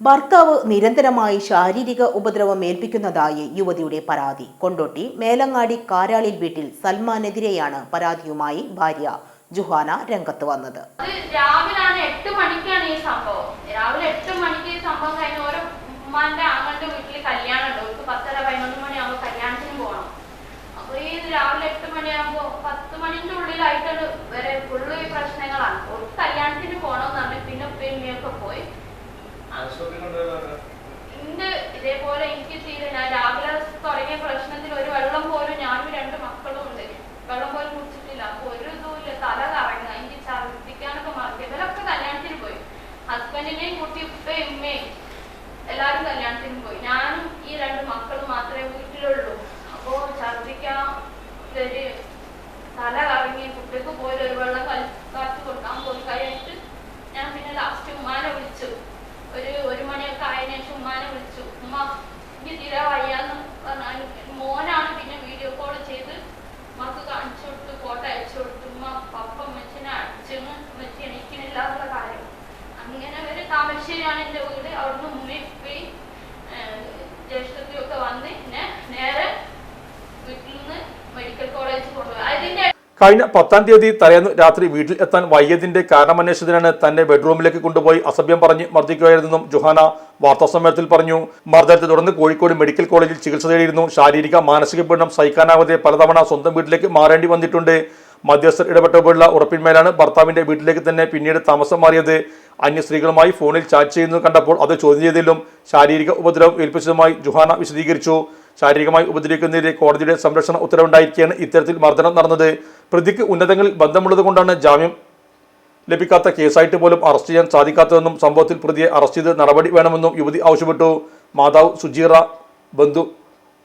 ഭർത്താവ് നിരന്തരമായി ശാരീരിക ഉപദ്രവം ഏൽപ്പിക്കുന്നതായി യുവതിയുടെ പരാതി. കൊണ്ടോട്ടി മേലങ്ങാടി കാരാളിൽ വീട്ടിൽ സൽമാനെതിരെയാണ് പരാതിയുമായി ഭാര്യ ജുഹാന രംഗത്ത് വന്നത്. രാവിലെ എട്ട് മണിക്കാണ് ഈ സംഭവം. രാവിലെ എട്ട് മണിക്ക് ഈ സംഭവം കഴിഞ്ഞ ഓരോ ഉമ്മാന്റെ ആങ്ങളുടെ വീട്ടിൽ കല്യാണം ഉണ്ട്. അവർക്ക് പത്തര പതിനൊന്ന് മണിയാകുമ്പോൾ കല്യാണത്തിന് പോകണം. അപ്പൊ ഈ രാവിലെ എട്ട് മണിയാകുമ്പോ പത്ത് മണിന്റെ ഉള്ളിലായിട്ട് വരെ ഫുള്ള് ഈ പ്രശ്നങ്ങളാണ്. ഒരു കല്യാണത്തിന് പോകണമെന്ന് പറഞ്ഞു പിന്നെ പിന്നെയൊക്കെ പോയി. ഇണ്ട് ഇതേപോലെ എനിക്ക് തീരെ ഞാൻ രാവിലെ പ്രശ്നത്തിൽ ഒരു വെള്ളം പോലും ഞാനും രണ്ട് മക്കളും ഉണ്ട്. വെള്ളം പോലും കുടിച്ചിട്ടില്ല. ഒരു ഇതുമില്ല തല കറങ്ങുക എനിക്ക് ഛർദ്ദിക്കാനൊക്കെ മറക്കും ഇവരൊക്കെ കല്യാണത്തിന് പോയി. ഹസ്ബൻഡിനെയും കുട്ടി ഉപ്പയും കല്യാണത്തിന് പോയി. ഞാനും ഈ രണ്ട് മക്കളും മാത്രമേ വീട്ടിലുള്ളൂ. അപ്പോ ഛർദിക്കാൻ തല കറങ്ങി കുട്ടിക്ക് പോയി ഒരു താമരശ്ശേരിയാണ് എന്റെ വീട്. അവിടുന്ന് ഉമ്മയും ഉപ്പയും ജ്യേഷ്ഠത്തിയും ഒക്കെ വന്ന് എന്നെ നേരെ വീട്ടിൽ നിന്ന് മെഡിക്കൽ കോളേജിൽ കൊണ്ടുപോയി. അതിന്റെ കഴിഞ്ഞ പത്താം തീയതി തലേന്ന് രാത്രി വീട്ടിൽ എത്താൻ വൈകിയതിന്റെ കാരണമന്വേഷണത്തിനാണ് തന്നെ ബെഡ്റൂമിലേക്ക് കൊണ്ടുപോയി അസഭ്യം പറഞ്ഞ് മർദ്ദിക്കുകയായിരുന്നെന്നും ജുഹാന വാർത്താസമ്മേളനത്തിൽ പറഞ്ഞു. മർദ്ദനത്തെ തുടർന്ന് കോഴിക്കോട് മെഡിക്കൽ കോളേജിൽ ചികിത്സ തേടിയിരുന്നു. ശാരീരിക മാനസിക പീഡനം സഹിക്കാനാവാതെ പലതവണ സ്വന്തം വീട്ടിലേക്ക് മാറേണ്ടി വന്നിട്ടുണ്ട്. മധ്യസ്ഥർ ഇടപെട്ടപ്പോഴുള്ള ഉറപ്പിന്മേലാണ് ഭർത്താവിന്റെ വീട്ടിലേക്ക് തന്നെ പിന്നീട് താമസം മാറിയത്. അന്യ സ്ത്രീകളുമായി ഫോണിൽ ചാറ്റ് ചെയ്യുന്നത് കണ്ടപ്പോൾ അത് ചോദ്യം ചെയ്തതിലും ശാരീരിക ഉപദ്രവം ഏൽപ്പിച്ചതുമായി ജുഹാന വിശദീകരിച്ചു. ശാരീരികമായി ഉപദ്രവിക്കുന്നതിന് കോടതിയുടെ സംരക്ഷണ ഉത്തരവുണ്ടായിരിക്കെയാണ് ഇത്തരത്തിൽ മർദ്ദനം നടന്നത്. പ്രതിക്ക് ഉന്നതങ്ങളിൽ ബന്ധമുള്ളതുകൊണ്ടാണ് ജാമ്യം ലഭിക്കാത്ത കേസായിട്ട് പോലും അറസ്റ്റ് ചെയ്യാൻ സാധിക്കാത്തതെന്നും സംഭവത്തിൽ പ്രതിയെ അറസ്റ്റ് ചെയ്ത് നടപടി വേണമെന്നും യുവതി ആവശ്യപ്പെട്ടു. മാതാവ് സുജീറ ബന്ധു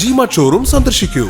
ജി ഷോറൂം സന്ദർശിക്കൂ.